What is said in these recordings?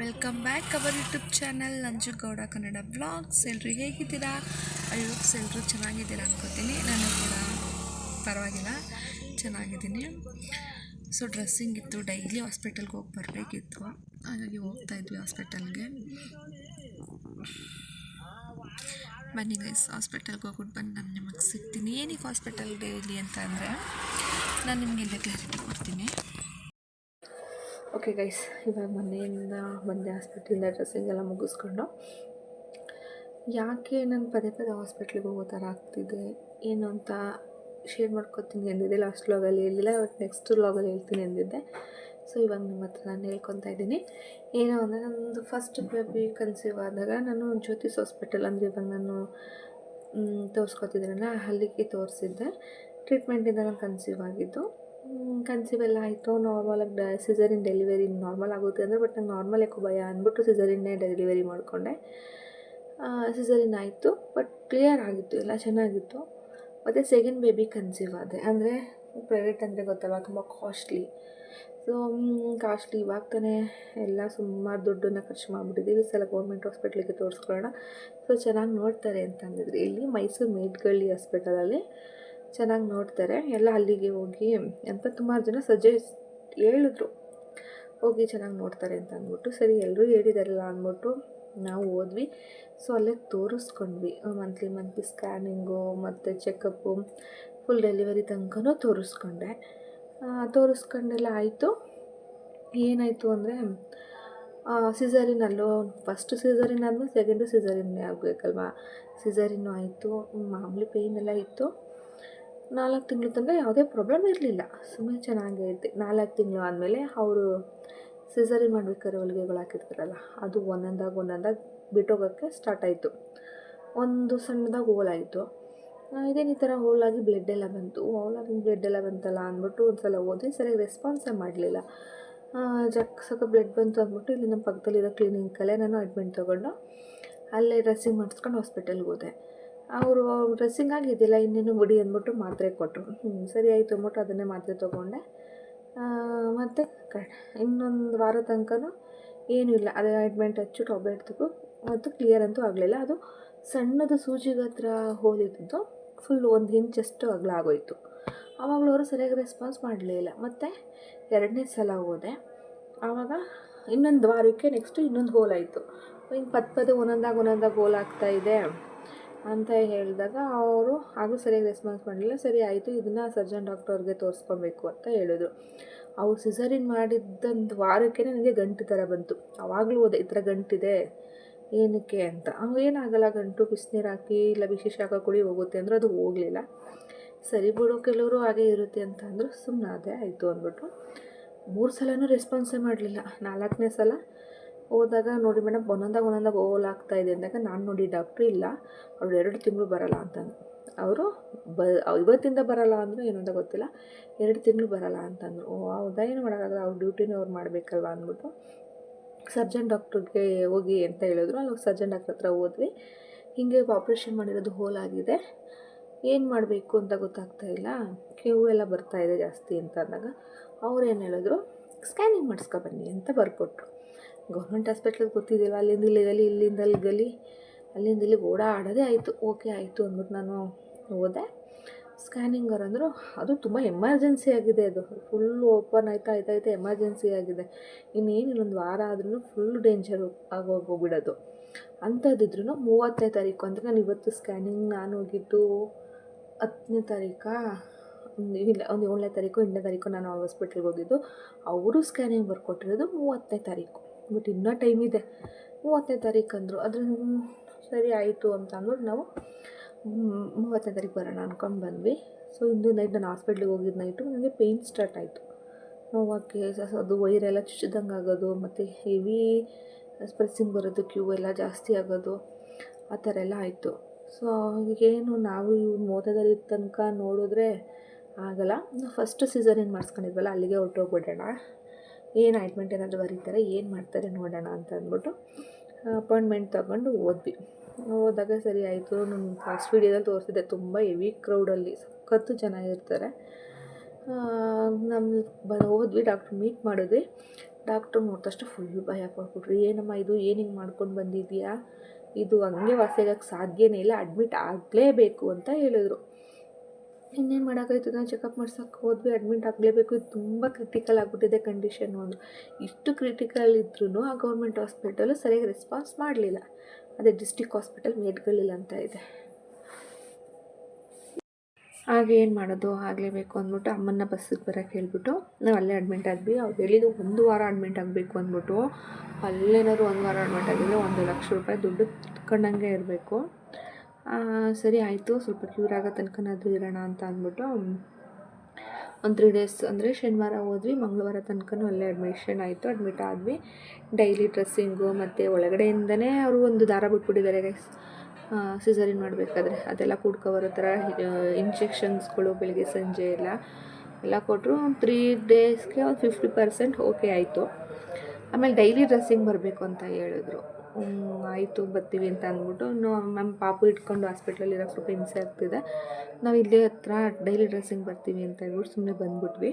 Welcome back our YouTube channel Nanjugowda Kannada blogs ಎಲ್ಲರೂ ಹೇಗಿದ್ದೀರಾ? ಅಯ್ಯೋಕ್ಸ್ ಎಲ್ಲರೂ ಚೆನ್ನಾಗಿದ್ದೀರಾ ಅನ್ಕೋತೀನಿ. ನಾನು ಕೂಡ ಪರವಾಗಿಲ್ಲ, ಚೆನ್ನಾಗಿದ್ದೀನಿ. ಸೊ ಡ್ರೆಸ್ಸಿಂಗ್ ಇತ್ತು. ಡೈಲಿ ಹಾಸ್ಪಿಟಲ್ಗೆ ಹೋಗಿ ಬರಬೇಕಿತ್ತು. ಹಾಗಾಗಿ ಹೋಗ್ತಾ ಇದ್ವಿ ಹಾಸ್ಪಿಟಲ್ಗೆ ಬನ್ನಿ ಗೈಸ್ ಹಾಸ್ಪಿಟಲ್ಗೆ ಹೋಗ್ಬಿಟ್ಟು ಬಂದು ನಾನು ನಿಮಗೆ ಸಿಗ್ತೀನಿ. ಏನಕ್ಕೆ ಹಾಸ್ಪಿಟಲ್ಗೆ ಡೈಲಿ ಅಂತ ಅಂದರೆ, ನಾನು ನಿಮಗೆಲ್ಲ ಕ್ಲಾರಿಟಿ ಕೊಡ್ತೀನಿ. ಓಕೆ ಗೈಸ್ ಇವಾಗ ಮನೆಯಿಂದ ಬಂದೆ ಹಾಸ್ಪಿಟ್ಲಿಂದ ಡ್ರೆಸ್ಸಿಂಗ್ ಎಲ್ಲ ಮುಗಿಸ್ಕೊಂಡು. ಯಾಕೆ ನಾನು ಪದೇ ಪದೇ ಹಾಸ್ಪಿಟ್ಲಿಗೆ ಹೋಗೋ ಥರ ಆಗ್ತಿದೆ? ಏನು ಅಂತ ಶೇರ್ ಮಾಡ್ಕೊತೀನಿ ಎಂದಿದ್ದೆ ಲಾಸ್ಟ್ ಲಾಗಲ್ಲಿ ಹೇಳಿಲ್ಲ ಇವತ್ತು ನೆಕ್ಸ್ಟ್ ಲಾಗಲ್ಲಿ ಹೇಳ್ತೀನಿ ಎಂದಿದ್ದೆ ಸೊ ಇವಾಗ ನಿಮ್ಮ ಹತ್ರ ನಾನು ಹೇಳ್ಕೊತಾ ಇದ್ದೀನಿ. ಏನು ಅಂದರೆ ನನ್ನದು ಫಸ್ಟ್ ಬೇಬಿ ಕನ್ಸೀವ್ ಆದಾಗ ನಾನು ಜ್ಯೋತಿಸ್ ಹಾಸ್ಪಿಟಲ್ ಅಂದರೆ ಇವಾಗ ನಾನು ತೋರಿಸ್ಕೊತಿದ್ದೀನಲ್ಲ ಅಲ್ಲಿಗೆ ತೋರಿಸಿದ್ದೆ. ಟ್ರೀಟ್ಮೆಂಟಿಂದ ನಾನು ಕನ್ಸೀವ್ ಆಗಿದ್ದು. ಕನ್ಸೀವ್ ಆಯಿತು. ನಾರ್ಮಲಾಗಿ ಡ ಸಿಸರಿನ್ ಡೆಲಿವರಿ ನಾರ್ಮಲ್ ಆಗುತ್ತೆ ಅಂದರೆ ಬಟ್ ನಂಗೆ ನಾರ್ಮಲ್ ಯಾಕೋ ಭಯ ಅಂದ್ಬಿಟ್ಟು ಸಿಸರಿನ್ನೇ ಡೆಲಿವರಿ ಮಾಡಿಕೊಂಡೆ. ಸಿಸರಿನ್ ಆಯಿತು ಬಟ್ ಕ್ಲಿಯರ್ ಆಗಿತ್ತು, ಎಲ್ಲ ಚೆನ್ನಾಗಿತ್ತು. ಮತ್ತು ಸೆಕೆಂಡ್ ಬೇಬಿ ಕನ್ಸೀವ್ ಆದೆ. ಅಂದರೆ ಪ್ರೈವೇಟ್ ಅಂದರೆ ಗೊತ್ತಲ್ಲ ತುಂಬ ಕಾಸ್ಟ್ಲಿ ಸೊ ಕಾಸ್ಟ್ಲಿ ಇವಾಗ ತಾನೇ ಎಲ್ಲ ಸುಮಾರು ದುಡ್ಡನ್ನು ಖರ್ಚು ಮಾಡಿಬಿಟ್ಟಿದ್ದೀವಿ. ಸಲ ಗೌರ್ಮೆಂಟ್ ಹಾಸ್ಪಿಟ್ಲಿಗೆ ತೋರಿಸ್ಕೊಳ್ಳೋಣ. ಸೊ ಚೆನ್ನಾಗಿ ನೋಡ್ತಾರೆ ಅಂತ ಅಂದಿದ್ರು ಇಲ್ಲಿ ಮೈಸೂರು ಮೇಡ್ಗಳ್ಳಿ ಹಾಸ್ಪಿಟಲಲ್ಲಿ ಚೆನ್ನಾಗಿ ನೋಡ್ತಾರೆ. ಎಲ್ಲ ಅಲ್ಲಿಗೆ ಹೋಗಿ ಅಂತ ಸುಮಾರು ಜನ ಸಜೆಸ್ಟ್ ಹೇಳಿದ್ರು. ಹೋಗಿ ಚೆನ್ನಾಗಿ ನೋಡ್ತಾರೆ ಅಂತ ಅಂದ್ಬಿಟ್ಟು, ಸರಿ ಎಲ್ಲರೂ ಹೇಳಿದಾರಲ್ಲ ಅಂದ್ಬಿಟ್ಟು ನಾವು ಹೋದ್ವಿ. ಸೊ ಅಲ್ಲೇ ತೋರಿಸ್ಕೊಂಡ್ವಿ. ಮಂತ್ಲಿ ಮಂತ್ಲಿ ಸ್ಕ್ಯಾನಿಂಗು ಮತ್ತು ಚೆಕಪ್ಪು ಫುಲ್ ಡೆಲಿವರಿ ತನಕನೂ ತೋರಿಸ್ಕೊಂಡೆ. ತೋರಿಸ್ಕೊಂಡೆಲ್ಲ ಆಯಿತು. ಏನಾಯಿತು ಅಂದರೆ ಸಿಝರಿನಲ್ಲೂ ಫಸ್ಟ್ ಸಿಸರಿನ್ ಆದಮೇಲೆ ಸೆಕೆಂಡು ಸಿಸರಿನ್ನೇ ಆಗಬೇಕಲ್ವಾ? ಸಿಸರಿನ್ನು ಆಯಿತು. ಮಾಮೂಲಿ ಪೇಯ್ನೆಲ್ಲ ಇತ್ತು. ನಾಲ್ಕು ತಿಂಗಳು ತನಕ ಯಾವುದೇ ಪ್ರಾಬ್ಲಮ್ ಇರಲಿಲ್ಲ. ಸುಮ್ಮನೆ ಚೆನ್ನಾಗೇ ಇದ್ದೆ. ನಾಲ್ಕು ತಿಂಗಳು ಆದಮೇಲೆ ಅವರು ಸಿಸರಿ ಮಾಡ್ಬೇಕಾದ್ರೆ ಹೊಲಿಗೆಗಳು ಹಾಕಿರ್ತಾರಲ್ಲ, ಅದು ಒಂದೊಂದಾಗಿ ಒಂದೊಂದಾಗಿ ಬಿಟ್ಟೋಗೋಕ್ಕೆ ಸ್ಟಾರ್ಟ್ ಆಯಿತು. ಒಂದು ಸಣ್ಣದಾಗಿ ಹೋಲಾಯಿತು ಇದೇನು ಈ ಥರ ಹೋಲಾಗಿ ಬ್ಲಡ್ ಎಲ್ಲ ಬಂತು. ಹೋಲಾಗಿ ಬ್ಲಡ್ ಎಲ್ಲ ಬಂತಲ್ಲ ಅಂದ್ಬಿಟ್ಟು ಒಂದು ಸಲ ಹೋದ್ವಿ. ಸರಿಯಾಗಿ ರೆಸ್ಪಾನ್ಸೇ ಮಾಡಲಿಲ್ಲ. ಜಕ್ ಸಕ ಬ್ಲಡ್ ಬಂತು ಅಂದ್ಬಿಟ್ಟು ಇಲ್ಲಿ ನಮ್ಮ ಪಕ್ಕದಲ್ಲಿರೋ ಕ್ಲಿನಿಕಲ್ಲೇ ನಾನು ಅಡ್ಮಿಟ್ ತೊಗೊಂಡು, ಅಲ್ಲೇ ಡ್ರೆಸ್ಸಿಂಗ್ ಮಾಡಿಸ್ಕೊಂಡು ಹಾಸ್ಪಿಟಲ್ಗೆ ಹೋದೆ. ಅವರು ಡ್ರೆಸ್ಸಿಂಗ್ ಆಗಿದ್ದಿಲ್ಲ, ಇನ್ನೇನು ಬಿಡಿ ಅಂದ್ಬಿಟ್ಟು ಮಾತ್ರೆ ಕೊಟ್ಟರು ಹ್ಞೂ ಸರಿ ಆಯಿತು ಅಂದ್ಬಿಟ್ಟು ಅದನ್ನೇ ಮಾತ್ರೆ ತೊಗೊಂಡೆ. ಮತ್ತು ಇನ್ನೊಂದು ವಾರ ತನಕನೂ ಏನೂ ಇಲ್ಲ. ಅದೇ ಆಯಿಂಟ್ಮೆಂಟ್ ಹಚ್ಚು ಟ್ಯಾಬ್ಲೆಟ್ ತಗೋ. ಮತ್ತು ಕ್ಲಿಯರ್ ಅಂತೂ ಆಗಲಿಲ್ಲ. ಅದು ಸಣ್ಣದು ಸೂಜಿಗೆ ಹತ್ರ ಹೋಲಿದ್ದು ಫುಲ್ ಒಂದು ಇಂಚಷ್ಟು ಅಗಲ ಆಗೋಯಿತು. ಆವಾಗಲೂ ಅವರು ಸರಿಯಾಗಿ ರೆಸ್ಪಾನ್ಸ್ ಮಾಡಲೇ ಇಲ್ಲ. ಮತ್ತು ಎರಡನೇ ಸಲ ಹೋದೆ. ಆವಾಗ ಇನ್ನೊಂದು ವಾರಕ್ಕೆ ನೆಕ್ಸ್ಟು ಇನ್ನೊಂದು ಹೋಲ್ ಆಯಿತು. ಹಿಂಗೆ ಪದ ಪದೇ ಒಂದೊಂದಾಗಿ ಒಂದೊಂದಾಗಿ ಹೋಲ್ ಆಗ್ತಾಯಿದೆ ಅಂತ ಹೇಳಿದಾಗ ಅವರು, ಹಾಗೂ ಸರಿಯಾಗಿ ರೆಸ್ಪಾನ್ಸ್ ಮಾಡಲಿಲ್ಲ. ಸರಿ ಆಯಿತು, ಇದನ್ನು ಸರ್ಜನ್ ಡಾಕ್ಟರ್ಗೆ ತೋರಿಸ್ಕೊಬೇಕು ಅಂತ ಹೇಳಿದ್ರು. ಅವ್ರು ಸಿಸರಿನ್ ಮಾಡಿದ್ದಂದು ವಾರಕ್ಕೆ ನನಗೆ ಗಂಟು ಥರ ಬಂತು. ಆವಾಗಲೂ ಹೋದೆ ಈ ಥರ ಗಂಟಿದೆ. ಏನಕ್ಕೆ ಅಂತ? ಅವ್ನು ಏನಾಗಲ್ಲ, ಗಂಟು ಬಿಸಿನೀರು ಹಾಕಿ, ಇಲ್ಲ ವಿಶೇಷ ಶಾಖ ಕುಡಿ ಹೋಗುತ್ತೆ ಅಂದರೆ ಅದು ಹೋಗಲಿಲ್ಲ. ಸರಿ ಬಿಡು, ಕೆಲವರು ಹಾಗೆ ಇರುತ್ತೆ ಅಂತ ಅಂದರು. ಸುಮ್ಮನೆ ಅದೇ ಆಯಿತು ಅಂದ್ಬಿಟ್ಟು. ಮೂರು ಸಲನೂ ರೆಸ್ಪಾನ್ಸೇ ಮಾಡಲಿಲ್ಲ. ನಾಲ್ಕನೇ ಸಲ ಹೋದಾಗ ನೋಡಿ ಮೇಡಮ್, ಒಂದೊಂದಾಗ ಒಂದೊಂದಾಗ ಓಲ್ ಆಗ್ತಾ ಇದೆ ಅಂದಾಗ ನಾನು ನೋಡಿ ಡಾಕ್ಟ್ರು ಇಲ್ಲ, ಅವ್ರು ಎರಡು ತಿಂಗಳು ಬರೋಲ್ಲ ಅಂತಂದು ಅವರು ಬ ಇವತ್ತಿಂದ ಬರೋಲ್ಲ ಅಂದರೂ ಏನಂತ ಗೊತ್ತಿಲ್ಲ. ಎರಡು ತಿಂಗಳು ಬರೋಲ್ಲ ಅಂತಂದರು. ಓ, ಹೌದಾ? ಏನು ಮಾಡೋಕ್ಕಾಗಲ್ಲ, ಅವ್ರ ಡ್ಯೂಟಿನೂ ಅವ್ರು ಮಾಡಬೇಕಲ್ವ ಅಂದ್ಬಿಟ್ಟು ಸರ್ಜನ್ ಡಾಕ್ಟ್ರಿಗೆ ಹೋಗಿ ಅಂತ ಹೇಳಿದ್ರು. ಅಲ್ಲಿ ಸರ್ಜನ್ ಡಾಕ್ಟ್ರ್ ಹತ್ರ ಹೋದ್ವಿ. ಹೀಗೆ ಆಪ್ರೇಷನ್ ಮಾಡಿರೋದು ಹೋಲ್ ಆಗಿದೆ. ಏನು ಮಾಡಬೇಕು ಅಂತ ಗೊತ್ತಾಗ್ತಾ ಇಲ್ಲ. ಕ್ಯೂ ಎಲ್ಲ ಬರ್ತಾ ಇದೆ ಜಾಸ್ತಿ ಅಂತ ಅಂದಾಗ ಅವ್ರು ಏನು ಹೇಳಿದ್ರು ಸ್ಕ್ಯಾನಿಂಗ್ ಮಾಡಿಸ್ಕೊ ಬನ್ನಿ ಅಂತ ಬರ್ಕೊಟ್ರು. ಗೌರ್ಮೆಂಟ್ ಹಾಸ್ಪಿಟ್ಲ್ ಗೊತ್ತಿದ್ದಿಲ್ಲ, ಅಲ್ಲಿಂದ ಇಲ್ಲಿ ಗಲಿ ಇಲ್ಲಿಂದ ಅಲ್ಲಿ ಗಲಿ, ಅಲ್ಲಿಂದ ಇಲ್ಲಿಗೆ ಓಡಾಡೋದೇ ಆಯಿತು. ಓಕೆ ಆಯಿತು ಅಂದ್ಬಿಟ್ಟು ನಾನು ಹೋದೆ. ಸ್ಕ್ಯಾನಿಂಗ್ ಅಂದರು ಅದು ತುಂಬ ಎಮರ್ಜೆನ್ಸಿ ಆಗಿದೆ ಅದು. ಫುಲ್ಲು ಓಪನ್ ಆಯ್ತಾ ಆಯ್ತಾ ಆಯ್ತಾ ಎಮರ್ಜೆನ್ಸಿ ಆಗಿದೆ. ಇನ್ನೇನು ಇನ್ನೊಂದು ವಾರ ಆದ್ರೂ ಫುಲ್ ಡೇಂಜರ್ ಆಗೋಗ್ಬಿಡೋದು. ಅಂಥದ್ದಿದ್ರು ಮೂವತ್ತನೇ ತಾರೀಕು ಅಂದರೆ ನಾನು ಇವತ್ತು ಸ್ಕ್ಯಾನಿಂಗ್ ನಾನು ಹೋಗಿದ್ದು ಹತ್ತನೇ ತಾರೀಕಾ? ಇಲ್ಲ, ಒಂದು ಏಳನೇ ತಾರೀಕು, ಎಂಟನೇ ತಾರೀಕು ನಾನು ಹಾಸ್ಪಿಟ್ಲಿಗೆ ಹೋಗಿದ್ದು, ಅವರು ಸ್ಕ್ಯಾನಿಂಗ್ ಬರ್ಕೊಟ್ಟಿರೋದು ಮೂವತ್ತನೇ ತಾರೀಕು. ಬಟ್ ಇನ್ನೂ ಟೈಮ್ ಇದೆ. ಮೂವತ್ತನೇ ತಾರೀಕು ಅಂದರು. ಅದ್ರ ಸರಿ ಆಯಿತು ಅಂತ ಅಂದ್ಬಿಟ್ಟು ನಾವು ಮೂವತ್ತನೇ ತಾರೀಕು ಬರೋಣ ಅಂದ್ಕೊಂಡು ಬಂದ್ವಿ. ಸೊ ಇಂದು ನೈಟ್ ನಾನು ಹಾಸ್ಪಿಟ್ಲಿಗೆ ಹೋಗಿದ್ದು ನೈಟು ನನಗೆ ಪೇಯ್ನ್ ಸ್ಟಾರ್ಟ್ ಆಯಿತು. ನೋವಾಕೆ ಅದು ವೈರೆಲ್ಲ ಚುಚ್ಚಿದಂಗೆ ಆಗೋದು, ಮತ್ತು ಹೆವಿ ಸ್ಪ್ರೆಸ್ಸಿಂಗ್ ಬರೋದು, ಕ್ಯೂ ಎಲ್ಲ ಜಾಸ್ತಿ ಆಗೋದು, ಆ ಥರ ಎಲ್ಲ ಆಯಿತು. ಸೊ ಏನು ನಾವು ಇವ್ರು ಮೋದದಲ್ಲಿ ತನಕ ನೋಡಿದ್ರೆ ಆಗಲ್ಲ. ಫಸ್ಟ್ ಸೀಸರಿನ್ ಮಾಡಿಸ್ಕೊಂಡಿದ್ವಲ್ಲ, ಅಲ್ಲಿಗೆ ಹೊರ್ಟೋಗ್ಬಿಡೋಣ. ಏನು ಆಯಿಂಟ್ಮೆಂಟ್ ಏನಾದರೂ ಬರೀತಾರೆ, ಏನು ಮಾಡ್ತಾರೆ ನೋಡೋಣ ಅಂತ ಅಂದ್ಬಿಟ್ಟು ಅಪಾಯಿಂಟ್ಮೆಂಟ್ ತಗೊಂಡು ಹೋದ್ವಿ. ಹೋದಾಗ ಸರಿ ಆಯಿತು ನಾನು ಫಾಸ್ಟ್ ವೀಡಿಯೋದಲ್ಲಿ ತೋರಿಸಿದ್ದೆ, ತುಂಬ ಹೆವಿ ಕ್ರೌಡಲ್ಲಿ ಸಖತ್ತು ಜನ ಇರ್ತಾರೆ. ನಮ್ಮ ಬ, ಹೋದ್ವಿ ಡಾಕ್ಟ್ರ್ ಮೀಟ್ ಮಾಡಿದ್ವಿ. ಡಾಕ್ಟ್ರು ನೋಡಿದಷ್ಟು ಫುಲ್ ಭಯ ಪಟ್ಬಿಟ್ರು, ಏನಮ್ಮ ಇದು, ಏನು ಹಿಂಗೆ ಮಾಡ್ಕೊಂಡು ಬಂದಿದ್ದೀಯಾ? ಇದು ಹಂಗೆ ವಾಸಿಯಾಗಕ್ಕೆ ಸಾಧ್ಯನೇ ಇಲ್ಲ ಅಡ್ಮಿಟ್ ಆಗಲೇಬೇಕು ಅಂತ ಹೇಳಿದ್ರು. ಇನ್ನೇನು ಮಾಡೋಕ್ಕಾಯ್ತು ನಾನು ಚೆಕಪ್ ಮಾಡ್ಸೋಕೆ ಹೋದ್ವಿ ಅಡ್ಮಿಟ್ ಆಗಲೇಬೇಕು. ಇದು ತುಂಬ ಕ್ರಿಟಿಕಲ್ ಆಗಿಬಿಟ್ಟಿದೆ ಕಂಡೀಷನ್ ಒಂದು. ಇಷ್ಟು ಕ್ರಿಟಿಕಲ್ ಇದ್ರೂ ಆ ಗೌರ್ಮೆಂಟ್ ಹಾಸ್ಪಿಟಲು ಸರಿಯಾಗಿ ರೆಸ್ಪಾನ್ಸ್ ಮಾಡಲಿಲ್ಲ. ಅದೇ ಡಿಸ್ಟಿಕ್ ಹಾಸ್ಪಿಟಲ್ ಮೇಡ್ಗಳಿಲ್ಲ ಅಂತ ಇದೆ. ಆಗ ಮಾಡೋದು? ಆಗಲೇಬೇಕು ಅಂದ್ಬಿಟ್ಟು ಅಮ್ಮನ್ನ ಬಸ್ಸಿಗೆ ಬರೋಕ್ಕೆ ಹೇಳ್ಬಿಟ್ಟು ನಾವು ಅಲ್ಲೇ ಅಡ್ಮಿಂಟ್ ಆದ್ವಿ. ಅವ್ರು ಹೇಳಿದ್ದು ಒಂದು ವಾರ ಅಡ್ಮಿಂಟ್ ಆಗಬೇಕು ಅಂದ್ಬಿಟ್ಟು ಅಲ್ಲೇನಾದ್ರು ಒಂದು ವಾರ ಅಡ್ಮಿಂಟ್ ಆಗಿದ್ರೆ ಒಂದು ಲಕ್ಷ ರೂಪಾಯಿ ದುಡ್ಡು ಕಂಡಂಗೆ ಇರಬೇಕು. ಸರಿ ಆಯಿತು, ಸ್ವಲ್ಪ ಕ್ಯೂರ್ ಆಗೋ ತನಕನಾದರೂ ಇರೋಣ ಅಂತ ಅಂದ್ಬಿಟ್ಟು, ಒಂದು ತ್ರೀ ಡೇಸ್ ಅಂದರೆ ಶನಿವಾರ ಹೋದ್ವಿ, ಮಂಗಳವಾರ ತನಕನೂ ಅಲ್ಲೇ ಅಡ್ಮಿಷನ್ ಆಯಿತು ಅಡ್ಮಿಟ್ ಆದ್ವಿ. ಡೈಲಿ ಡ್ರೆಸ್ಸಿಂಗು ಮತ್ತು ಒಳಗಡೆಯಿಂದನೇ ಅವರು ಒಂದು ದಾರ ಬಿಟ್ಬಿಟ್ಟಿದ್ದಾರೆ ಗೈಸ್ ಸಿಸರಿನ್ ಮಾಡಬೇಕಾದ್ರೆ. ಅದೆಲ್ಲ ಕೂಡ್ಕೊಬರೋ ಥರ ಇಂಜೆಕ್ಷನ್ಸ್ಗಳು ಬೆಳಿಗ್ಗೆ, ಸಂಜೆ ಎಲ್ಲ ಎಲ್ಲ ಕೊಟ್ಟರು ಒಂದು ತ್ರೀ ಡೇಸ್ಗೆ ಒಂದು ಫಿಫ್ಟಿ ಪರ್ಸೆಂಟ್ ಓಕೆ ಆಯಿತು. ಆಮೇಲೆ ಡೈಲಿ ಡ್ರೆಸ್ಸಿಂಗ್ ಬರಬೇಕು ಅಂತ ಹೇಳಿದ್ರು. ಆಯಿತು, ಬರ್ತೀವಿ ಅಂತ ಅಂದ್ಬಿಟ್ಟು ನಮ್ಮ ಪಾಪು ಇಟ್ಕೊಂಡು ಹಾಸ್ಪಿಟ್ಲಲ್ಲಿ ಇರೋಕ್ಕೆ ಸ್ವಲ್ಪ ಹಿಂಸೆ ಆಗ್ತಿದೆ. ನಾವು ಇಲ್ಲೇ ಹತ್ರ ಡೈಲಿ ಡ್ರೆಸ್ಸಿಂಗ್ ಬರ್ತೀವಿ ಅಂತ ಹೇಳ್ಬಿಟ್ಟು ಸುಮ್ಮನೆ ಬಂದ್ಬಿಟ್ವಿ.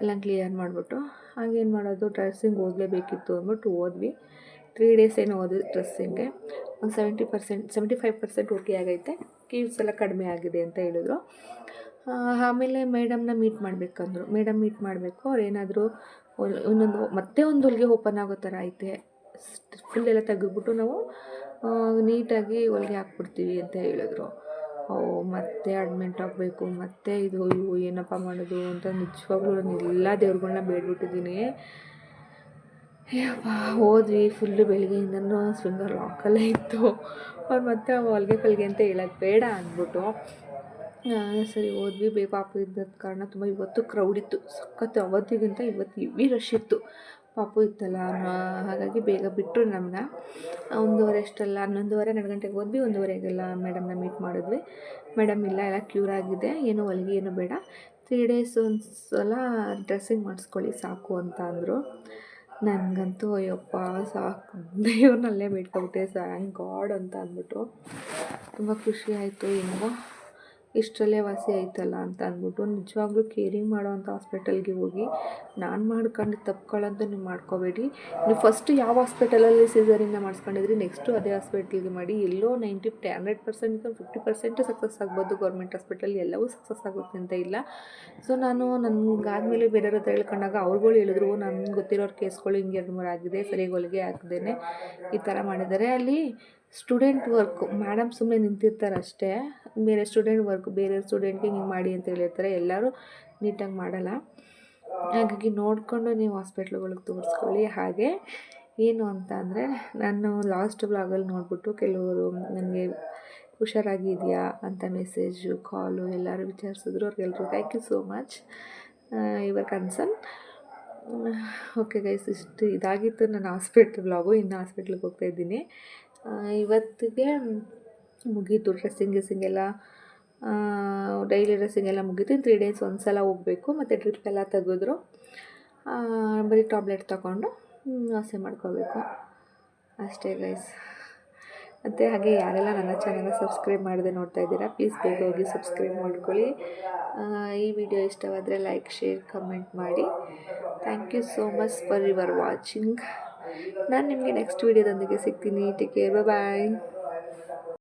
ಎಲ್ಲ ಕ್ಲಿಯರ್ ಮಾಡಿಬಿಟ್ಟು ಹಾಗೇನು ಮಾಡೋದು ಡ್ರೆಸ್ಸಿಂಗ್ ಓದಲೇಬೇಕಿತ್ತು ಅಂದ್ಬಿಟ್ಟು ಓದ್ವಿ. ತ್ರೀ ಡೇಸ್ ಏನು ಹೋದ್ವಿ ಡ್ರೆಸ್ಸಿಂಗ್ಗೆ ಒಂದು seventy percent seventy five percent okay ಆಗೈತೆ. ಕೀವ್ಸ್ ಎಲ್ಲ ಕಡಿಮೆ ಆಗಿದೆ ಅಂತ ಹೇಳಿದ್ರು. ಆಮೇಲೆ ಮೇಡಮ್ನ ಮೀಟ್ ಮಾಡಬೇಕಂದ್ರು. ಮೇಡಮ್ ಮೀಟ್ ಮಾಡಬೇಕು, ಅವ್ರು ಏನಾದರೂ ಇನ್ನೊಂದು, ಮತ್ತೆ ಒಂದು ಹೊಲಿಗೆ ಓಪನ್ ಆಗೋ ಥರ ಐತೆ. ಫುಲ್ ಎಲ್ಲ ತೆಗೆದ್ಬಿಟ್ಟು ನಾವು ನೀಟಾಗಿ ಹೊಲಿಗೆ ಹಾಕ್ಬಿಡ್ತೀವಿ ಅಂತ ಹೇಳಿದ್ರು. ಓ, ಮತ್ತೆ ಅಡ್ಮಿಂಟ್ ಆಗಬೇಕು, ಮತ್ತೆ ಇದು ಇವು ಏನಪ್ಪ ಮಾಡೋದು ಅಂತ ನಿಜವಾಗ್ಲೂ ನಾನು ಎಲ್ಲ ದೇವ್ರುಗಳನ್ನ ಬೇಡ್ಬಿಟ್ಟಿದ್ದೀನಿ. ಯಪ್ಪ, ಹೋದ್ವಿ ಫುಲ್ಲು ಬೆಳಗ್ಗೆಯಿಂದನೂ ಸ್ವಿಂಗರ್ ಲಾಕಲ್ಲೇ ಇತ್ತು. ಅವ್ರು ಮತ್ತೆ ಹೊಲಿಗೆ ಪಲ್ಗೆ ಅಂತ ಹೇಳೋದು ಬೇಡ ಅಂದ್ಬಿಟ್ಟು ಸರಿ ಹೋದ್ವಿ ಬೇ ಪಾಪ ಇದ್ದದ ಕಾರಣ ತುಂಬ ಇವತ್ತು ಕ್ರೌಡ್ ಇತ್ತು. ಸಖತ್ತು ಅವತ್ತಿಗಿಂತ ಇವತ್ತು ಇವಿ ರಶ್ ಇತ್ತು. ಪಾಪು ಇತ್ತಲ್ಲ ಹಾಗಾಗಿ ಬೇಗ ಬಿಟ್ಟರು ನಮ್ಮನ್ನ ಒಂದೂವರೆ ಅಷ್ಟಲ್ಲ, ಹನ್ನೊಂದುವರೆ, ಹನ್ನೆರಡು ಗಂಟೆಗೆ ಹೋದ್ವಿ, ಒಂದೂವರೆಗೆಲ್ಲ ಮೇಡಮ್ನ ಮೀಟ್ ಮಾಡಿದ್ವಿ. ಮೇಡಮ್, ಇಲ್ಲ, ಎಲ್ಲ ಕ್ಯೂರ್ ಆಗಿದೆ, ಏನು ಹೊಲಿಗೆ, ಏನು ಬೇಡ. ತ್ರೀ ಡೇಸ್ ಒಂದು ಸಲ ಡ್ರೆಸ್ಸಿಂಗ್ ಮಾಡಿಸ್ಕೊಳ್ಳಿ ಸಾಕು ಅಂತ ಅಂದರು. ನನಗಂತೂ ಅಯ್ಯಪ್ಪ, ಸಾಕು. ದೇವ್ರನ್ನಲ್ಲೇ ಬಿಟ್ಕೊಬಿಟ್ಟೆ ಸ್ಯಾಂಕ್ ಗಾಡ್ ಅಂತ ಅಂದ್ಬಿಟ್ಟು ತುಂಬ ಖುಷಿ ಆಯಿತು, ಹೆಂಗೋ. ಇಷ್ಟರಲ್ಲೇ ವಾಸಿ ಆಯ್ತಲ್ಲ ಅಂತ ಅಂದ್ಬಿಟ್ಟು ನಿಜವಾಗ್ಲೂ ಕೇರಿಂಗ್ ಮಾಡೋವಂಥ ಹಾಸ್ಪಿಟಲ್ಗೆ ಹೋಗಿ ನಾನು ಮಾಡ್ಕೊಂಡು ತಪ್ಕೊಳ್ಳೋಂತ ನೀವು ಮಾಡ್ಕೋಬೇಡಿ. ನೀವು ಫಸ್ಟ್ ಯಾವ ಹಾಸ್ಪಿಟಲಲ್ಲಿ ಸೀಸರಿಂದ ಮಾಡಿಸ್ಕೊಂಡಿದ್ರಿ ನೆಕ್ಸ್ಟು ಅದೇ ಹಾಸ್ಪಿಟಲ್ಗೆ ಮಾಡಿ. ಎಲ್ಲೋ ninety hundred percent fifty percent success ಆಗ್ಬೋದು ಗೌರ್ಮೆಂಟ್ ಹಾಸ್ಪಿಟಲ್ ಎಲ್ಲವೂ ಸಕ್ಸಸ್ ಆಗುತ್ತೆ ಅಂತ ಇಲ್ಲ. ಸೊ ನಾನು ನನಗಾದ್ಮೇಲೆ ಬೇರೆಯವ್ರ ಹತ್ರ ಹೇಳ್ಕೊಂಡಾಗ ಅವ್ರುಗಳು ಹೇಳಿದ್ರು ನನ್ಗೆ ಗೊತ್ತಿರೋರು ಕೇಸ್ಗಳು ಹಿಂಗೆ ಎರಡು ಮೂರು ಆಗಿದೆ ಸರಿ ಹೊಲಿಗೆ ಹಾಕ್ದೇನೆ ಈ ಥರ ಮಾಡಿದ್ದಾರೆ. ಅಲ್ಲಿ ಸ್ಟೂಡೆಂಟ್ ವರ್ಕು ಮೇಡಮ್ ಸುಮ್ಮನೆ ನಿಂತಿರ್ತಾರೆ ಅಷ್ಟೇ ಬೇರೆ ಸ್ಟೂಡೆಂಟ್ ವರ್ಕ್, ಬೇರೆ ಸ್ಟೂಡೆಂಟ್ಗೆ ನೀವು ಮಾಡಿ ಅಂತ ಹೇಳಿರ್ತಾರೆ. ಎಲ್ಲರೂ ನೀಟಾಗಿ ಮಾಡಲ್ಲ. ಹಾಗಾಗಿ ನೋಡಿಕೊಂಡು ನೀವು ಹಾಸ್ಪಿಟ್ಲ್ಗಳಿಗೆ ತೋರಿಸ್ಕೊಳ್ಳಿ. ಹಾಗೆ ಏನು ಅಂತ ಅಂದರೆ, ನಾನು ಲಾಸ್ಟ್ ಬ್ಲಾಗಲ್ಲಿ ನೋಡಿಬಿಟ್ಟು ಕೆಲವರು ನನಗೆ ಹುಷಾರಾಗಿದೆಯಾ ಅಂತ ಮೆಸೇಜು ಕಾಲು ಎಲ್ಲರೂ ವಿಚಾರಿಸಿದ್ರು. ಅವ್ರಿಗೆಲ್ಲರೂ thank you so much your concern okay guys ಇಷ್ಟು ಇದಾಗಿತ್ತು ನನ್ನ ಹಾಸ್ಪಿಟ್ಲ್ ಬ್ಲಾಗು ಇನ್ನು ಹಾಸ್ಪಿಟ್ಲಿಗೆ ಹೋಗ್ತಾಯಿದ್ದೀನಿ ಇವತ್ತಿಗೆ ಮುಗೀತು ಡ್ರೆಸ್ಸಿಂಗ್ ಗಿಸ್ಸಿಂಗ್ ಎಲ್ಲ. ಡೈಲಿ ಡ್ರೆಸ್ಸಿಂಗ್ ಎಲ್ಲ ಮುಗೀತು. ತ್ರೀ ಡೇಸ್ ಒಂದು ಸಲ ಹೋಗಬೇಕು. ಮತ್ತು ಡ್ರಿಪ್ ಎಲ್ಲ ತೆಗೆದ್ರು. ಬರೀ ಟಾಬ್ಲೆಟ್ ತೊಗೊಂಡು ವಾಸಿ ಮಾಡ್ಕೋಬೇಕು ಅಷ್ಟೇ ಗೈಸ್ ಮತ್ತು ಹಾಗೆ ಯಾರೆಲ್ಲ ನನ್ನ ಚಾನಲ್ನ ಸಬ್ಸ್ಕ್ರೈಬ್ ಮಾಡದೆ ನೋಡ್ತಾ ಇದ್ದೀರಾ ಪ್ಲೀಸ್ ಬೇಗ ಹೋಗಿ ಸಬ್ಸ್ಕ್ರೈಬ್ ಮಾಡ್ಕೊಳ್ಳಿ. ಈ ವಿಡಿಯೋ ಇಷ್ಟವಾದರೆ ಲೈಕ್ ಶೇರ್ ಕಮೆಂಟ್ ಮಾಡಿ. Thank you so much for your watching ನಾನು ನಿಮಗೆ ನೆಕ್ಸ್ಟ್ ವೀಡಿಯೋದೊಂದಿಗೆ ಸಿಗ್ತೀನಿ. Take care bye